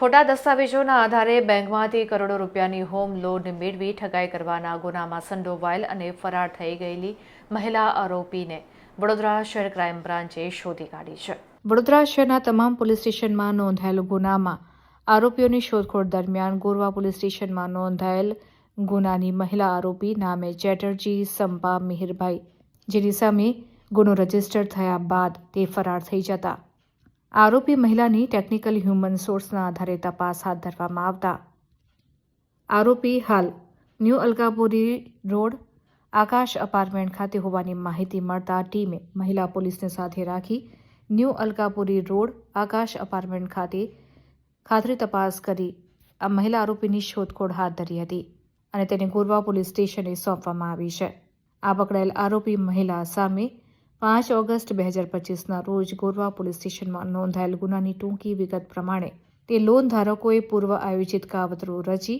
ખોટા દસ્તાવેજોના આધારે બેંકમાંથી કરોડો રૂપિયાની હોમ લોન મેળવી ઠગાઈ કરવાના ગુનામાં સંડોવાયેલ અને ફરાર થઈ ગયેલી મહિલા આરોપીને વડોદરા શહેર ક્રાઇમ બ્રાન્ચે શોધી કાઢી છે. વડોદરા શહેરના તમામ પોલીસ સ્ટેશનમાં નોંધાયેલ ગુનામાં આરોપીઓની શોધખોળ દરમિયાન ગોરવા પોલીસ સ્ટેશનમાં નોંધાયેલ ગુનાની મહિલા આરોપી નામે ચેટર્જી સંપા મિહિરભાઈ, જેની સામે ગુનો રજિસ્ટર થયા બાદ તે ફરાર થઈ જતા આરોપી મહિલાની ટેકનિકલ હ્યુમન સોર્સના આધારે તપાસ હાથ ધરવામાં આવતા. આરોપી હાલ new Alkapuri road, Akash apartment ખાતે હોવાની માહિતી મળતા ટીમે મહિલા પોલીસને સાથે રાખી new Alkapuri road, Akash apartment ખાતે ખાતરી તપાસ કરી આ મહિલા આરોપીની શોધખોળ હાથ ધરી હતી અને તેને ગોરવા પોલીસ સ્ટેશને સોંપવામાં આવી છે. આ પકડાયેલ આરોપી મહિલા સામે પાંચ ઓગસ્ટ બે હજાર પચીસના રોજ ગોરવા પોલીસ સ્ટેશનમાં નોંધાયેલ ગુનાની ટૂંકી વિગત પ્રમાણે તે લોન ધારકોએ પૂર્વ આયોજિત કાવતરું રચી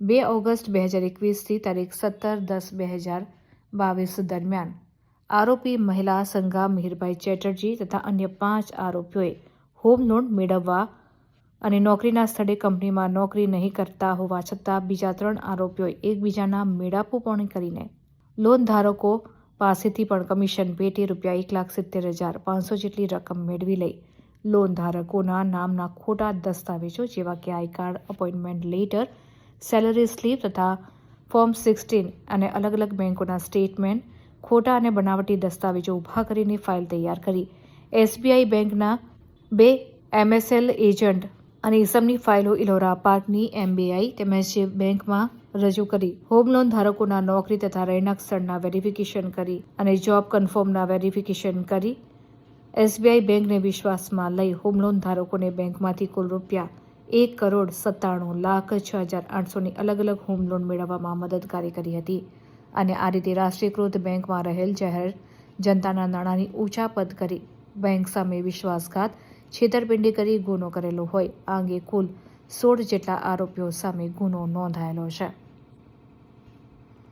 બે ઓગસ્ટ બે હજાર એકવીસથી તારીખ સત્તર દસ બે હજાર બાવીસ દરમિયાન આરોપી મહિલા સંગા મિહિરભાઈ ચેટર્જી તથા અન્ય પાંચ આરોપીઓએ હોમ લોન મેળવવા અને નોકરીના સ્થળે કંપનીમાં નોકરી નહીં કરતા હોવા છતાં બીજા ત્રણ આરોપીઓએ એકબીજાના મેળાપું પણ કરીને લોન ધારકો પાસેથી પણ કમિશન પેટે રૂપિયા એક લાખ સિત્તેર હજાર પાંચસો જેટલી રકમ મેળવી લઈ. લોન ધારકોના નામના ખોટા દસ્તાવેજો જેવા કે I card, appointment letter, salary slip તથા ફોર્મ સિક્સટીન અને અલગ અલગ બેંકોના સ્ટેટમેન્ટ, ખોટા અને બનાવટી દસ્તાવેજો ઊભા કરીને ફાઇલ તૈયાર કરી. એસબીઆઈ બેંકના બે એમએસએલ એજન્ટ અને ઇસમની ફાઇલો ઇલોરા પાર્કની એમબીઆઈ તેમજ બેંકમાં રજૂ કરી હોમ લોન ધારકોના નોકરી તથા રહેણાંક સ્થળના વેરિફિકેશન કરી અને જોબ કન્ફર્મના વેરિફિકેશન કરી. એસબીઆઈ બેંકને વિશ્વાસમાં લઈ હોમ લોન ધારકોને બેંકમાંથી કુલ રૂપિયા એક કરોડ સત્તાણું લાખ છ હજાર આઠસોની અલગ અલગ હોમ લોન મેળવવામાં મદદગારી કરી હતી. અને આ રીતે રાષ્ટ્રીયકૃત બેંકમાં રહેલ જાહેર જનતાના નાણાંની ઊંચા પદ કરી બેંક સામે વિશ્વાસઘાત છેતરપિંડી કરી ગુનો કરેલો હોય આ અંગે કુલ સોળ જેટલા આરોપીઓ સામે ગુનો નોંધાયેલો છે.